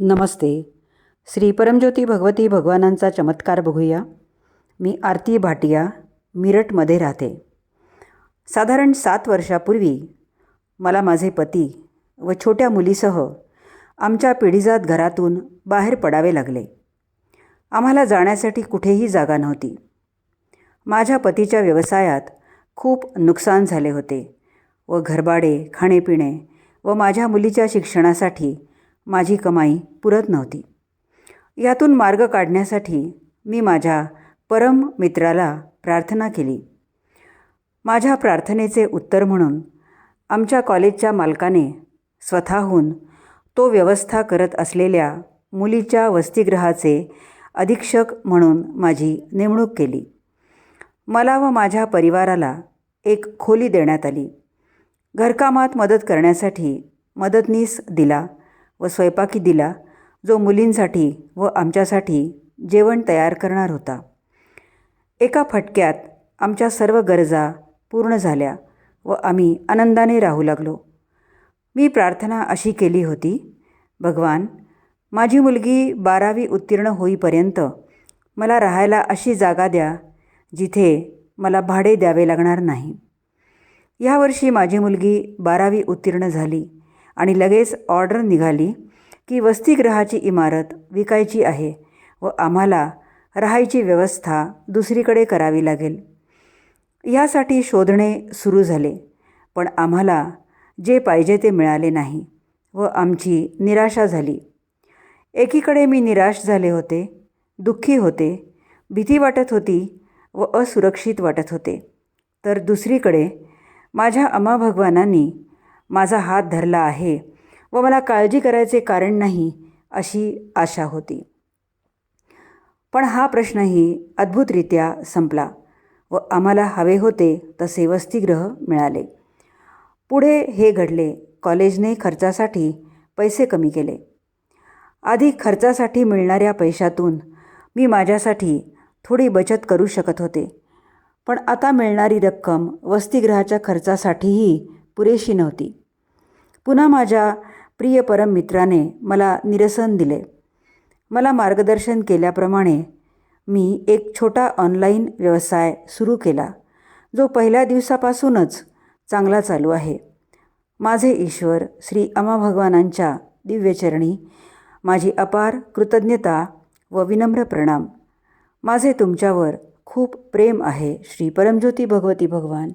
नमस्ते. श्री परमज्योती भगवती भगवानांचा चमत्कार बघूया. मी आरती भाटिया मिरटमध्ये राहते. साधारण सात वर्षापूर्वी मला माझे पती व छोट्या मुलीसह आमच्या पिढीजात घरातून बाहेर पडावे लागले. आम्हाला जाण्यासाठी कुठेही जागा नव्हती. माझ्या पतीच्या व्यवसायात खूप नुकसान झाले होते व घरभाडे खाणेपिणे व माझ्या मुलीच्या शिक्षणासाठी माझी कमाई पुरत नव्हती. यातून मार्ग काढण्यासाठी मी माझ्या परम मित्राला प्रार्थना केली. माझ्या प्रार्थनेचे उत्तर म्हणून आमच्या कॉलेजच्या मालकाने स्वतःहून तो व्यवस्था करत असलेल्या मुलीच्या वसतिगृहाचे अधीक्षक म्हणून माझी नेमणूक केली. मला व माझ्या परिवाराला एक खोली देण्यात आली. घरकामात मदत करण्यासाठी मदतनीस दिला. व स्वयंपाकी दिला जो मुलींसाठी व आमच्यासाठी जेवण तयार करणार होता. एका फटक्यात आमच्या सर्व गरजा पूर्ण झाल्या व आम्ही आनंदाने राहू लागलो. मी प्रार्थना अशी केली होती भगवान माझी मुलगी बारावी उत्तीर्ण होईपर्यंत मला राहायला अशी जागा द्या जिथे मला भाडे द्यावे लागणार नाही. यावर्षी माझी मुलगी बारावी उत्तीर्ण झाली. आणि लगेच ऑर्डर निघाली की वसतिगृहाची इमारत विकायची आहे व आम्हाला राहायची व्यवस्था दुसरीकडे करावी लागेल. यासाठी शोधणे सुरू झाले पण आम्हाला जे पाहिजे ते मिळाले नाही व आमची निराशा झाली. एकीकडे मी निराश झाले होते दुःखी होते भीती वाटत होती व असुरक्षित वाटत होते. तर दुसरीकडे माझ्या अमा भगवानांनी माझा हात धरला आहे व मला काळजी करायचे कारण नाही अशी आशा होती. पण हा प्रश्नही अद्भुतरित्या संपला व आम्हाला हवे होते तसे वसतिगृह मिळाले. पुढे हे घडले. कॉलेजने खर्चासाठी पैसे कमी केले. आधी खर्चासाठी मिळणाऱ्या पैशातून मी माझ्यासाठी थोडी बचत करू शकत होते. पण आता मिळणारी रक्कम वसतिगृहाच्या खर्चासाठीही पुरेशी नव्हती. पुन्हा माझ्या प्रिय परम मित्राने मला निरसन दिले. मला मार्गदर्शन केल्याप्रमाणे मी एक छोटा ऑनलाईन व्यवसाय सुरू केला जो पहिल्या दिवसापासूनच चांगला चालू आहे. माझे ईश्वर श्री अमा भगवानांच्या दिव्यचरणी माझी अपार कृतज्ञता व विनम्र प्रणाम. माझे तुमच्यावर खूप प्रेम आहे श्री परमज्योती भगवती भगवान.